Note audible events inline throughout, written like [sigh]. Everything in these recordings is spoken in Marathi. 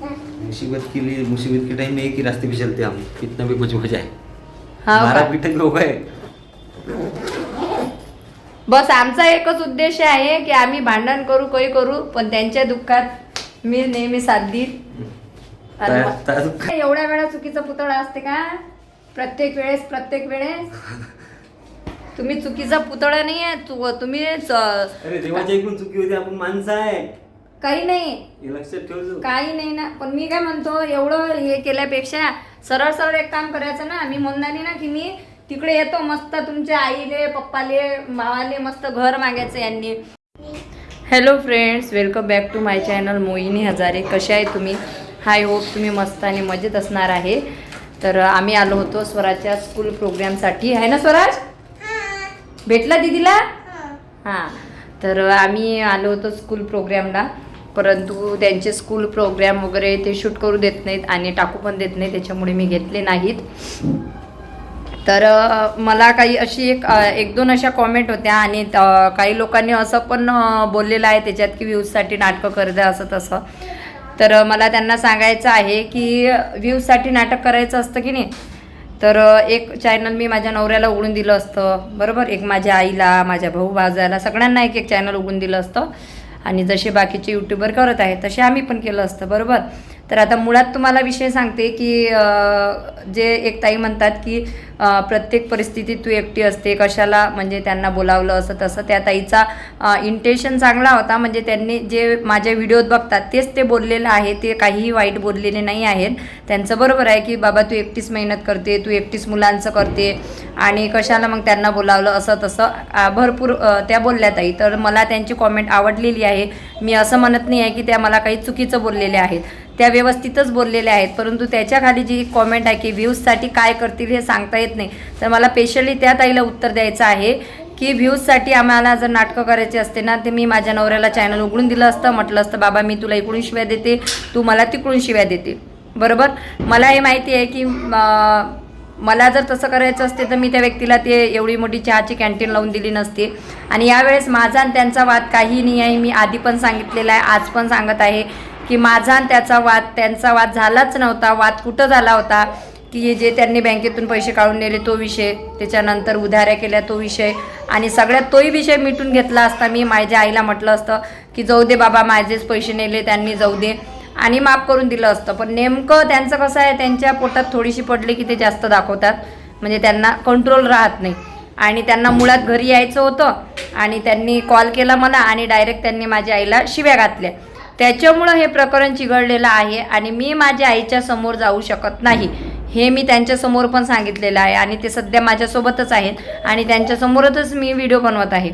मुसीबत के लिए मुसीबत के टाइम में एक ही रास्ते पे चलते हम। कितना भी कुछ हो। जाए हा मारा का? पीटा भी हो बस आमचा एकच उद्देश आहे की आम्ही भांडण करू काही करू पण त्यांच्या दुःखात मी नेहमी साथ दुःखात- एवढ्या वेळा चुकीचा पुतळा असते का? प्रत्येक वेळेस प्रत्येक वेळेस. तुम्ही चुकीचा पुतळा नाही आहे तुम्ही च- अरे देवाच्या इकडून चुकी होती आपण माणसं आहे. काही नाही. लक्षात काही नाही ना. पण मी काय म्हणतो एवढं हे केल्यापेक्षा सरळ सरळ एक काम करायचं ना. मी म्हणणारी ना की मी तिकडे येतो मस्त. तुमच्या आईले पप्पाले भावाले मस्त घर मागायचं यांनी. Hello friends welcome back to my channel Mohini Hazare. कसे आहे तुम्ही? हाय होप तुम्ही मस्त आणि मजेत असणार आहे. तर आम्ही आलो होतो स्वराजच्या स्कूल प्रोग्रामसाठी आहे ना स्वराज? भेटला दीदीला? हां. तर आम्ही आलो होतो स्कूल प्रोग्रामला परंतु त्यांचे स्कूल प्रोग्राम वगैरे ते शूट करू देत नाहीत आणि टाकू पण देत नाही त्याच्यामुळे मी घेतले नाहीत. तर मला काही अशी एक एक दोन अशा कॉमेंट होत्या आणि काही लोकांनी असं पण बोललेलं आहे त्याच्यात की व्ह्यूजसाठी नाटकं करते असं तसं. तर मला त्यांना सांगायचं आहे की व्ह्यूजसाठी नाटक करायचं असतं की नाही? तर एक चॅनल मी माझ्या नवऱ्याला उघडून दिलं असतं. बरोबर? एक माझ्या आईला माझ्या भाऊ बाजायला सगळ्यांना एक एक चॅनल उघडून दिलं असतं. आणि जसे बाकीचे यूट्यूबर करत आहेत तसे आम्ही पण केलं असतं बरोबर? तर आता मुळात तुम्हाला विषय सांगते की जे एक ताई म्हणतात की प्रत्येक परिस्थितीत तू एकटी असते कशाला म्हणजे त्यांना बोलावलं असं तसं. त्या ताईचा इंटेन्शन चांगला होता. म्हणजे त्यांनी जे माझ्या व्हिडिओत बघतात तेच ते बोललेलं आहे. ते काहीही वाईट बोललेले नाही आहेत. त्यांचं बरोबर आहे की बाबा तू एकटीच मेहनत करते तू एकटीच मुलांचं करते आणि कशाला मग त्यांना बोलावलं असं तसं. भरपूर त्या बोलल्या ताई. तर मला त्यांची कॉमेंट आवडलेली आहे. मी असं म्हणत नाही आहे की त्या मला काही चुकीचं बोललेल्या आहेत. त्या व्यवस्थितच बोललेल्या आहेत. परंतु त्याच्याखाली जी कॉमेंट आहे की व्ह्यूजसाठी काय करतील हे सांगता येत नाही. तर मला स्पेशली त्या ताईला उत्तर द्यायचं आहे की व्ह्यूजसाठी आम्हाला जर नाटकं करायची असते ना ते मी माझ्या नवऱ्याला चॅनल उघडून दिलं असतं म्हटलं असतं बाबा मी तुला इकडून शिव्या देते तू मला तिकडून शिव्या देते. बरोबर? मला हे माहिती आहे की मला जर तसं करायचं असते तर मी त्या व्यक्तीला ते एवढी मोठी चहाची कॅन्टीन लावून दिली नसते. आणि यावेळेस माझा आणि त्यांचा वाद काही नाही आहे. मी आधी पण सांगितलेला आहे आज पण सांगत आहे की माझा आणि त्याचा वाद त्यांचा वाद झालाच नव्हता वाद कुठं झाला होता? की जे त्यांनी बँकेतून पैसे काढून नेले तो विषय त्याच्यानंतर उधाऱ्या केल्या तो विषय आणि सगळ्यात तोही विषय मिटून घेतला असता मी माझ्या आईला म्हटलं असतं की जाऊ दे बाबा माझेच पैसे नेले त्यांनी जाऊ दे आणि माफ करून दिलं असतं. पण नेमकं त्यांचं कसं आहे त्यांच्या पोटात थोडीशी पडली की ते जास्त दाखवतात. म्हणजे त्यांना कंट्रोल राहत नाही. आणि त्यांना मुळात घरी यायचं होतं आणि त्यांनी कॉल केला मला आणि डायरेक्ट त्यांनी माझ्या आईला शिव्या घातल्या. त्याच्यामुळं हे प्रकरण चिघळलेलं आहे आणि मी माझ्या आईच्या समोर जाऊ शकत नाही. हे मी त्यांच्यासमोर पण सांगितलेलं आहे आणि ते सध्या माझ्यासोबतच आहेत आणि त्यांच्यासमोरच मी व्हिडिओ बनवत आहे.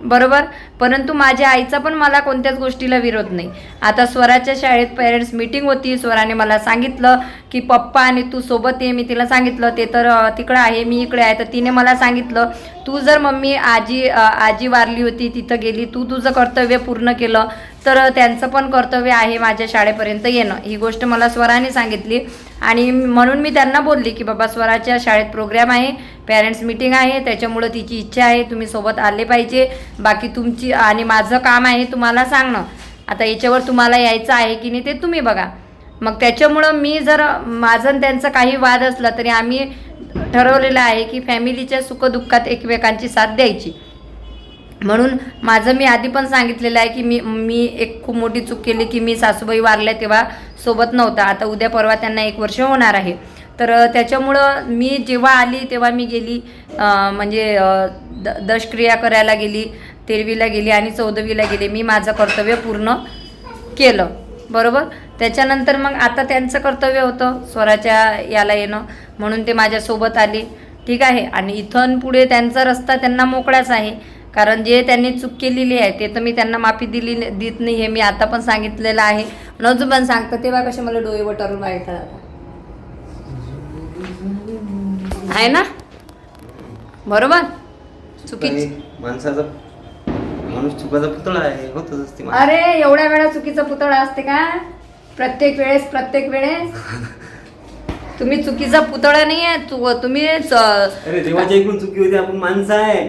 बरोबर? परंतु माझ्या आईचा पण मला कोणत्याच गोष्टीला विरोध नाही. आता स्वराच्या शाळेत पेरेंट्स मीटिंग होती. स्वराने मला सांगितलं की पप्पा आणि तू सोबत ये. मी तिला सांगितलं ते तर तिकडं आहे मी इकडे आहे. तर तिने मला सांगितलं तू जर मम्मी आजी आजी वारली होती तिथं गेली तू तुझं कर्तव्य पूर्ण केलं तर त्यांचं पण कर्तव्य आहे माझ्या शाळेपर्यंत येणं. ही गोष्ट मला स्वराने सांगितली. आणि म्हणून मी त्यांना बोलली की बाबा स्वराच्या शाळेत प्रोग्राम आहे पॅरेंट्स मीटिंग आहे त्याच्यामुळं तिची इच्छा आहे तुम्ही सोबत आले पाहिजे. बाकी तुमची आणि माझं काम आहे तुम्हाला सांगणं. आता याच्यावर तुम्हाला यायचं आहे की नाही ते तुम्ही बघा. मग त्याच्यामुळं मी जर माझं त्यांचं काही वाद असला तरी आम्ही ठरवलेलं आहे की फॅमिलीच्या सुखदुःखात एकमेकांची साथ द्यायची. म्हणून माझं मी आधी पण सांगितलेलं आहे की मी मी एक खूप मोठी चूक केली की मी सासूबाई वारल्या तेव्हा सोबत नव्हता. आता उद्या परवा त्यांना एक वर्ष होणार आहे. तर त्याच्यामुळं मी जेव्हा आली तेव्हा मी गेली म्हणजे द दशक्रिया करायला गेली तेरवीला गेली आणि चौदवीला गेली. मी माझं कर्तव्य पूर्ण केलं. बरोबर? त्याच्यानंतर मग आता त्यांचं कर्तव्य होतं स्वराच्या याला येणं. म्हणून ते माझ्यासोबत आले. ठीक आहे? आणि इथून पुढे त्यांचा रस्ता त्यांना मोकळाच आहे. कारण जे त्यांनी चूक केलेली आहे ते तर मी त्यांना माफी दिली देत नाही हे मी आता पण सांगितलेलं आहे. अजून पण सांगतं तेव्हा कसे मला डोळे वटारून वाईटात आहे ना? बरोबर? चुकीची. माणसाचा माणूस चुकाचा पुतळा आहे होतच असते माणूस. अरे एवढ्या वेळा चुकीचा पुतळा असते का? प्रत्येक वेळेस प्रत्येक वेळेस. [laughs] तुम्ही चुकीचा पुतळा नाही आहे तुम्ही च- अरे देवाच्या इकडून चुकी होती आपण माणसं आहे.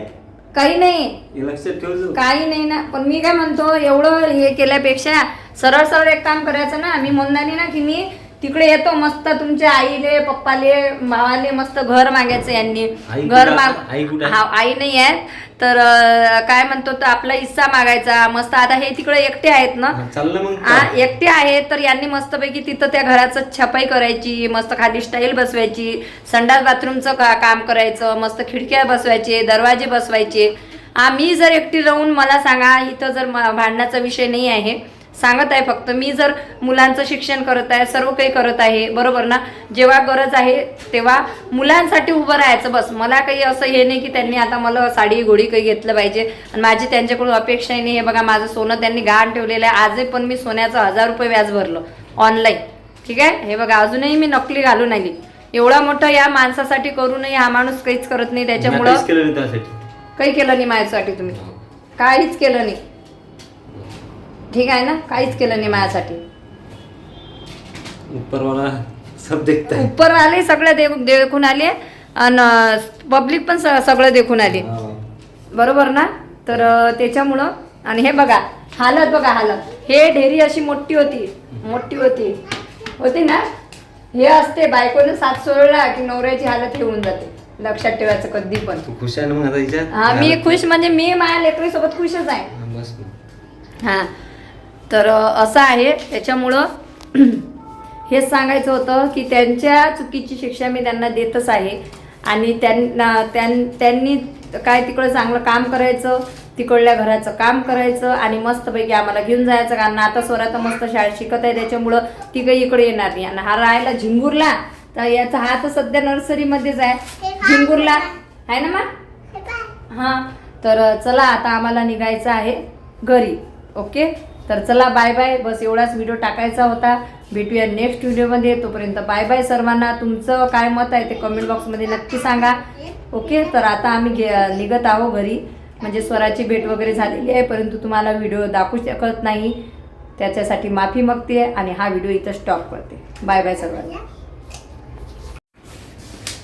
काही नाही. लक्षात ठेवतो काही नाही ना. पण मी काय म्हणतो एवढं हे केल्यापेक्षा सरळ सरळ एक काम करायचं ना मी म्हणणार ना की मी तिकडे येतो मस्त तुमच्या आईले पप्पाले भावाले मस्त घर मागायचं यांनी. आई घर कुठं माग कुठं आहे? हा आई नाही आहेत तर अं, काय म्हणतो तर आपला हिस्सा मागायचा. मस्त आता हे तिकडे एकटे आहेत ना. चाललं मग. हा एकटे आहेत. तर यांनी मस्तपैकी तिथं त्या घराचं छपाई करायची मस्त खाली स्टाईल बसवायची संडास बाथरूमचं का काम करायचं मस्त खिडक्या बसवायचे दरवाजे बसवायचे. आम्ही जर एकटी राहून मला सांगा इथं जर म- भांडणाचा विषय नाही आहे सांगत आहे फक्त मी जर मुलांचं शिक्षण करत आहे सर्व काही करत आहे बरोबर ना? जेव्हा गरज आहे तेव्हा मुलांसाठी उभं राहायचं बस. मला काही असं हे नाही की त्यांनी आता मला साडी घोडी काही घेतलं पाहिजे. आणि माझी त्यांच्याकडून अपेक्षाही नाही. हे बघा माझं सोनं त्यांनी गहाण ठेवलेलं आहे. आजही पण मी सोन्याचं हजार रुपये व्याज भरलं ऑनलाईन ठीक आहे? हे बघा अजूनही मी नकली घालून आली. एवढा मोठं या माणसासाठी करूनही हा माणूस काहीच करत नाही. त्याच्यामुळं काही केलं नाही माझ्यासाठी तुम्ही. काहीच केलं नाही. ठीक आहे ना? काहीच केलं नाही माझ्यासाठी. उपरवाला सब देखता है. उपर आले सगळं दे देखून आले आणि पब्लिक पण स- सगळं देखून आले. हा. बरोबर ना? तर अं, त्याच्यामुळं आणि हे बघा हालत बघा हालत. हे ढेरी अशी मोठी होती. मोठी होती. होती ना? हे असते बायकोने सात सोडला की नवऱ्याची हालत हे होऊन जाते. लक्षात ठेवायचं कधी पण. तू खुश आहे ना मग आता हिच्यात? हा मी खुश म्हणजे मी माझ्या लेकरी सोबत खुशच आहे. हा, बस. मग. हां. तर असं आहे. त्याच्यामुळं [clears throat] हेच सांगायचं होतं की त्यांच्या चुकीची शिक्षा मी त्यांना देतच आहे. आणि त्यांना त्यां त्यांनी काय तिकडं चांगलं काम करायचं तिकडल्या घराचं काम करायचं आणि मस्तपैकी आम्हाला घेऊन जायचं. कारण आता स्वरात मस्त शाळेत शिकत आहे. त्याच्यामुळं ती काही इकडे येणार नाही. आणि हा राहायला झिंगूरला तर याचा हा तर सध्या नर्सरीमध्येच आहे. झिंगूरला. आहे ना मा? हां. तर चला आता आम्हाला निघायचं आहे घरी. ओके? तर चला बाय बाय बस एवढाच व्हिडिओ टाकायचा होता. भेटूया नेक्स्ट व्हिडिओमध्ये तोपर्यंत बाय बाय सर्वांना. तुमचं काय मत आहे ते कमेंट बॉक्समध्ये नक्की सांगा. ओके तर आता आम्ही गे निघत आहो घरी. म्हणजे स्वराची भेट वगैरे झालेली आहे परंतु तुम्हाला व्हिडिओ दाखवू शकत नाही. त्याच्यासाठी माफी मागते आणि हा व्हिडिओ इथं स्टॉप करते. बाय बाय सर्वांना.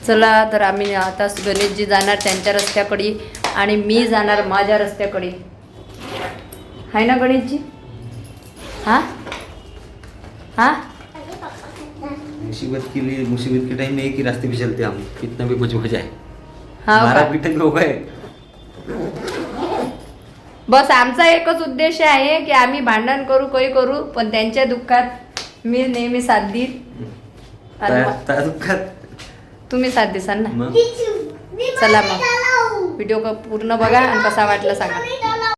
चला तर आम्ही आता गणेशजी जाणार त्यांच्या रस्त्याकडे आणि मी जाणार माझ्या रस्त्याकडे. आहे ना गणेशजी? हां? हां? मुसीबत के लिए मुसीबत के टाइम में एक ही रास्ते पे चलते हम कितना भी कुछ हो जाए। हा मारा का? पीटा भी हो। गए बस आमचा एकच उद्देश आहे की आम्ही भांडण करू काही करू पण त्यांच्या दुःखात मी नेहमी साथ देईल आणि त्या- मग त्या दुःखात? तुम्ही साथ देसाल ना? मग? चला मग. व्हिडिओ पूर्ण बघा आणि कसा वाटला सांगा.